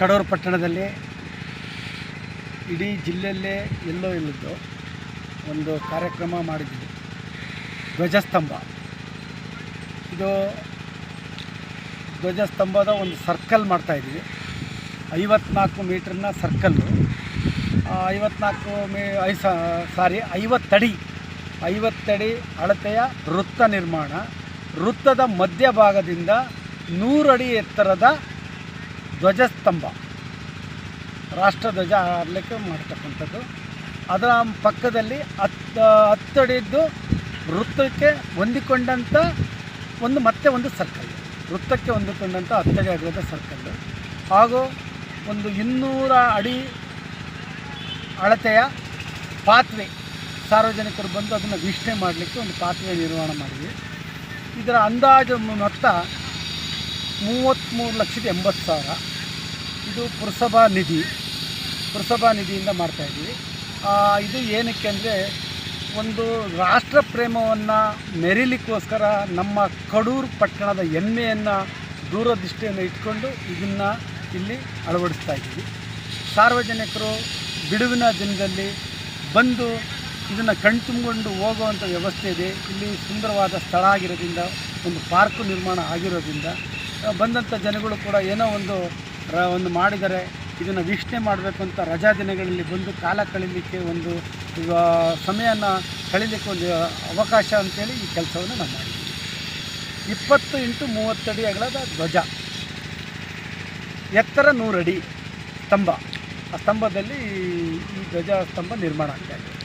ಕಡೂರು ಪಟ್ಟಣದಲ್ಲಿ ಇಡೀ ಜಿಲ್ಲೆಯಲ್ಲೇ ಎಲ್ಲೋ ಇಲ್ಲದ್ದು ಒಂದು ಕಾರ್ಯಕ್ರಮ ಮಾಡಿದ್ವಿ. ಧ್ವಜಸ್ತಂಭ. ಇದು ಧ್ವಜಸ್ತಂಭದ ಒಂದು ಸರ್ಕಲ್ ಮಾಡ್ತಾಯಿದ್ವಿ ಐವತ್ನಾಲ್ಕು ಮೀಟ್ರನ್ನ ಸರ್ಕಲ್ಲು. ಐವತ್ನಾಲ್ಕು ಮೀ, ಐ ಸಾರಿ, ಐವತ್ತಡಿ ಐವತ್ತಡಿ ಅಳತೆಯ ವೃತ್ತ ನಿರ್ಮಾಣ. ವೃತ್ತದ ಮಧ್ಯಭಾಗದಿಂದ ನೂರಡಿ ಎತ್ತರದ ಧ್ವಜಸ್ತಂಭ. ರಾಷ್ಟ್ರಧ್ವಜ ಹಾರಲಿಕ್ಕೆ ಮಾಡ್ತಕ್ಕಂಥದ್ದು. ಅದರ ಪಕ್ಕದಲ್ಲಿ ಹತ್ತು ಹತ್ತಡಿದ್ದು ವೃತ್ತಕ್ಕೆ ಹೊಂದಿಕೊಂಡಂಥ ಒಂದು ಮತ್ತೆ ಒಂದು ಸರ್ಕಲ್ ವೃತ್ತಕ್ಕೆ ಹೊಂದಿಕೊಂಡಂಥ ಹತ್ತಡಿ ಆಗಿರೋದ ಸರ್ಕಲ್ ಹಾಗೂ ಒಂದು ಇನ್ನೂರ ಅಡಿ ಅಳತೆಯ ಪಾತ್ವೆ ಸಾರ್ವಜನಿಕರು ಬಂದು ಅದನ್ನು ವೀಕ್ಷಣೆ ಮಾಡಲಿಕ್ಕೆ ಒಂದು ಪಾತ್ವೆ ನಿರ್ಮಾಣ ಮಾಡಿದ್ವಿ. ಇದರ ಅಂದಾಜು ಮೊತ್ತ ಮೂವತ್ತ್ಮೂರು ಲಕ್ಷದ ಎಂಬತ್ತು ಸಾವಿರ. ಇದು ಪುರಸಭಾ ನಿಧಿ, ಪುರಸಭಾ ನಿಧಿಯಿಂದ ಮಾಡ್ತಾಯಿದ್ದೀವಿ ಇದು ಏನಕ್ಕೆ ಅಂದರೆ ಒಂದು ರಾಷ್ಟ್ರ ಪ್ರೇಮವನ್ನು ಮೆರಿಲಿಕ್ಕೋಸ್ಕರ ನಮ್ಮ ಕಡೂರು ಪಟ್ಟಣದ ಹೆಮ್ಮೆಯನ್ನು ದೂರದೃಷ್ಟಿಯನ್ನು ಇಟ್ಕೊಂಡು ಇದನ್ನು ಇಲ್ಲಿ ಅಳವಡಿಸ್ತಾ ಇದ್ದೀವಿ. ಸಾರ್ವಜನಿಕರು ಬಿಡುವಿನ ದಿನದಲ್ಲಿ ಬಂದು ಇದನ್ನು ಕಣ್ತುಂಬಿಕೊಂಡು ಹೋಗುವಂಥ ವ್ಯವಸ್ಥೆ ಇದೆ. ಇಲ್ಲಿ ಸುಂದರವಾದ ಸ್ಥಳ ಆಗಿರೋದ್ರಿಂದ, ಒಂದು ಪಾರ್ಕು ನಿರ್ಮಾಣ ಆಗಿರೋದ್ರಿಂದ ಬಂದಂಥ ಜನಗಳು ಕೂಡ ಏನೋ ಒಂದು ರ, ಒಂದು ಮಾಡಿದರೆ ಇದನ್ನು ವೀಕ್ಷಣೆ ಮಾಡಬೇಕು ಅಂತ ರಜಾ ದಿನಗಳಲ್ಲಿ ಬಂದು ಕಾಲ ಕಳೀಲಿಕ್ಕೆ ಒಂದು ಸಮಯನ ಕಳೀಲಿಕ್ಕೆ ಒಂದು ಅವಕಾಶ ಅಂತೇಳಿ ಈ ಕೆಲಸವನ್ನು ನಾವು ಮಾಡಿದ್ದೀವಿ. ಇಪ್ಪತ್ತು ಇಂಟು ಮೂವತ್ತಡಿ ಅಗಲದ ಧ್ವಜ. ಎತ್ತರ ನೂರಡಿ ಸ್ತಂಭ. ಆ ಸ್ತಂಭದಲ್ಲಿ ಈ ಧ್ವಜ ಸ್ತಂಭ ನಿರ್ಮಾಣ ಆಗ್ತಾ ಇದೆ.